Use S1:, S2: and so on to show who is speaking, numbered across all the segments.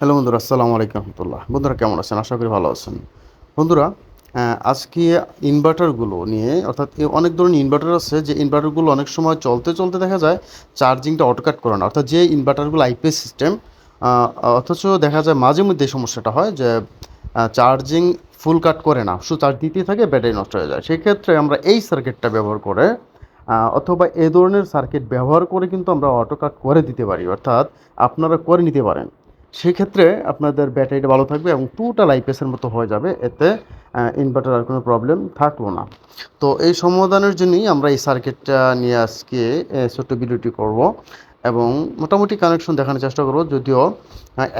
S1: Hello বন্ধুরা, আসসালামু আলাইকুম রহমতুল্লাহ। বন্ধুরা কেমন আছেন? আশা করি ভালো আছেন। বন্ধুরা আজকে ইনভার্টারগুলো নিয়ে, অর্থাৎ অনেক ধরনের ইনভার্টার আছে, যে ইনভার্টারগুলো অনেক সময় চলতে চলতে দেখা যায় চার্জিংটা অটোকাট করে না। অর্থাৎ যে ইনভার্টারগুলো আইপিএস সিস্টেম অথচ দেখা যায় মাঝে মধ্যে সমস্যাটা হয় যে চার্জিং ফুল কাট করে না, শুধু চার্জ দিতেই থাকে, ব্যাটারি নষ্ট হয়ে যায়। সেক্ষেত্রে আমরা এই সার্কিটটা ব্যবহার করে অথবা এ ধরনের সার্কিট ব্যবহার করে কিন্তু আমরা অটো কাট করে দিতে পারি। অর্থাৎ আপনারা করে নিতে পারেন। সেক্ষেত্রে আপনাদের ব্যাটারিটা ভালো থাকবে এবং টোটাল আইপিএসের মতো হয়ে যাবে। এতে ইনভার্টার আর কোনো প্রবলেম থাকল না। তো এই সমাধানের জন্যই আমরা এই সার্কিটটা নিয়ে আজকে ছোট্ট ভিডিওটি করব এবং মোটামুটি কানেকশন দেখানোর চেষ্টা করব, যদিও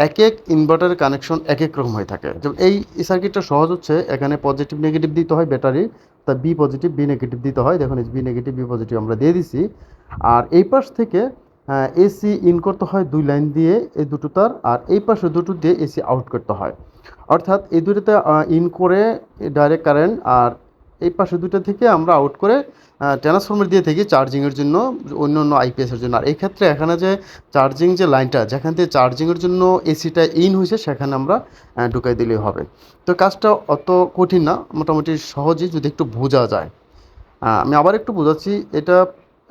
S1: এক এক ইনভার্টারের কানেকশন এক এক রকম হয়ে থাকে। যেমন এই সার্কিটটা সহজ হচ্ছে, এখানে পজিটিভ নেগেটিভ দিতে হয় ব্যাটারি, তা বি পজিটিভ বি নেগেটিভ দিতে হয়। দেখুন বি নেগেটিভ বি পজিটিভ আমরা দিয়ে দিছি। আর এই পাশ থেকে এসি ইন করতে হয় দুই লাইন দিয়ে এই দুটো তার আর এই পাশে দুটো দিয়ে এসি আউট করতে হয়। অর্থাৎ এই দুটোতে ইন করে ডাইরেক্ট কারেন্ট আর এই পাশে দুটো থেকে আমরা আউট করে ট্রান্সফর্মার দিয়ে থাকি চার্জিংয়ের জন্য, অন্য অন্য আইপিএসের জন্য। আর এই ক্ষেত্রে এখানে যে চার্জিং যে লাইনটা যেখান থেকে চার্জিংয়ের জন্য এসিটা ইন হয়েছে, সেখানে আমরা ঢুকাই দিলেই হবে। তো কাজটা অত কঠিন না, মোটামুটি সহজেই যদি একটু বোঝা যায়। আমি আবার একটু বোঝাচ্ছি, এটা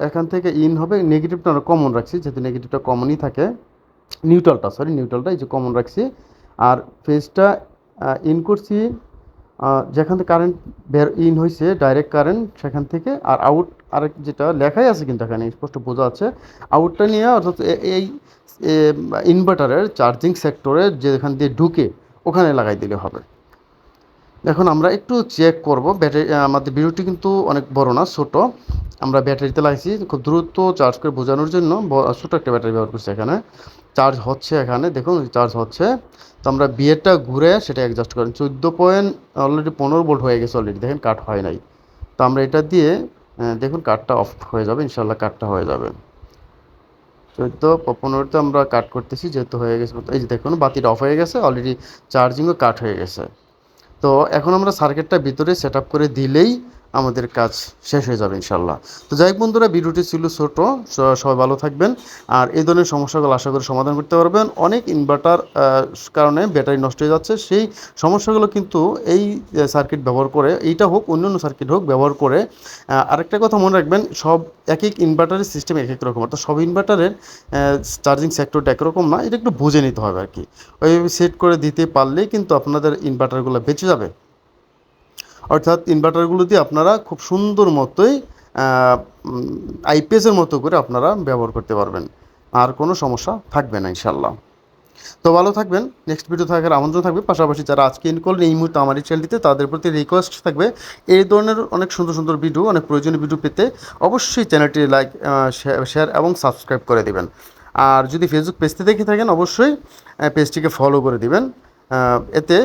S1: এখান থেকে ইন হবে নেগেটিভটা আমরা কমন রাখছি, যেহেতু নেগেটিভটা কমনই থাকে। নিউট্রালটা সরি নিউট্রালটা এই যে কমন রাখছি। আর ফেজটা ইন করছি যেখান থেকে কারেন্ট বের ইন হয়েছে ডাইরেক্ট কারেন্ট সেখান থেকে। আর আউট আরেক যেটা লেখাই আছে কিন্তু এখানে স্পষ্ট বোঝা আছে আউটটা নিয়ে অর্থাৎ এই ইনভার্টারের চার্জিং সেক্টরে যেখান দিয়ে ঢুকে, ওখানে লাগাই দিলে হবে। এখন আমরা একটু চেক করব। ব্যাটারি আমাদের ভিডিওটি কিন্তু অনেক বড় না, ছোট। আমরা ব্যাটারিতে লাগাইছি, খুব দ্রুত চার্জ করে বোঝানোর জন্য ছোট একটা ব্যাটারি ব্যবহার করছি এখানে। চার্জ হচ্ছে এখানে, দেখুন চার্জ হচ্ছে। তো আমরা বিয়েরটা ঘুরে সেটা অ্যাডজাস্ট করেন। চোদ্দ পয়েন্ট অলরেডি পনেরো ভোল্ট হয়ে গেছে অলরেডি দেখেন কাট হয় নাই। তো আমরা এটা দিয়ে দেখুন কাটটা অফ হয়ে যাবে ইনশাল্লাহ কাটটা হয়ে যাবে। চোদ্দ পনেরোতে আমরা কাট করতেছি, যেহেতু হয়ে গেছে, এই যে দেখুন বাতিটা অফ হয়ে গেছে অলরেডি চার্জিংও কাট হয়ে গেছে। তো এখন আমরা সার্কিটটা ভিতরে সেট করে দিলেই আমাদের কাজ শেষ হয়ে যাবে ইনশাল্লাহ তো যাই বন্ধুরা, ভিডিওটি ছিল ছোট সবাই ভালো থাকবেন। আর এই ধরনের সমস্যাগুলো আশা করি সমাধান করতে পারবেন। অনেক ইনভার্টার কারণে ব্যাটারি নষ্ট হয়ে যাচ্ছে। সেই সমস্যাগুলো কিন্তু এই সার্কিট ব্যবহার করে, এইটা হোক অন্য অন্য সার্কিট হোক, ব্যবহার করে আরেকটা কথা মনে রাখবেন, সব এক এক ইনভার্টারের সিস্টেম এক এক রকম। অর্থাৎ সব ইনভার্টারের চার্জিং সেক্টরটা একরকম না, এটা একটু বুঝে নিতে হবে আর কি। ওইভাবে সেট করে দিতে পারলেই কিন্তু আপনাদের ইনভার্টারগুলো বেঁচে যাবে। অর্থাৎ ইনভার্টারগুলো দিয়ে আপনারা খুব সুন্দর মতোই আইপিএসের মতো করে আপনারা ব্যবহার করতে পারবেন। আর কোনো সমস্যা থাকবে না ইনশাল্লাহ তো ভালো থাকবেন। নেক্সট ভিডিও থাকার আমন্ত্রণ থাকবে। পাশাপাশি যারা আজকে ইন করলেন এই মুহূর্তে আমার এই চ্যানেলটিতে তাদের প্রতি রিকোয়েস্ট থাকবে, এই ধরনের অনেক সুন্দর সুন্দর ভিডিও অনেক প্রয়োজনীয় ভিডিও পেতে অবশ্যই চ্যানেলটি লাইক শেয়ার এবং সাবস্ক্রাইব করে দিবেন। আর যদি ফেসবুক পেজটি দেখে থাকেন, অবশ্যই পেজটিকে ফলো করে দিবেন। এতে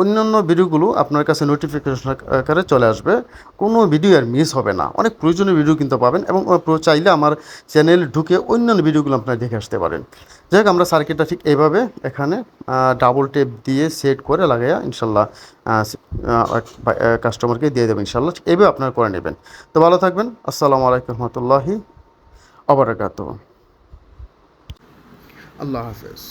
S1: অন্যান্য ভিডিওগুলো আপনার কাছে নোটিফিকেশন আকারে চলে আসবে। কোনো ভিডিও আর মিস হবে না। অনেক প্রয়োজনীয় ভিডিও কিন্তু পাবেন এবং চাইলে আমার চ্যানেল ঢুকে অন্যান্য ভিডিওগুলো আপনারা দেখে আসতে পারেন। যাই হোক, আমরা সার্কিটটা ঠিক এইভাবে এখানে ডাবল টেপ দিয়ে সেট করে লাগাইয়া ইনশাল্লাহ কাস্টমারকে দিয়ে দেবেন ইনশাল্লাহ। এইভাবে আপনারা করে নেবেন। তো ভালো থাকবেন। আসসালামু আলাইকুম রহমতুল্লাহি আবরাকাত আল্লাহ হাফেজ।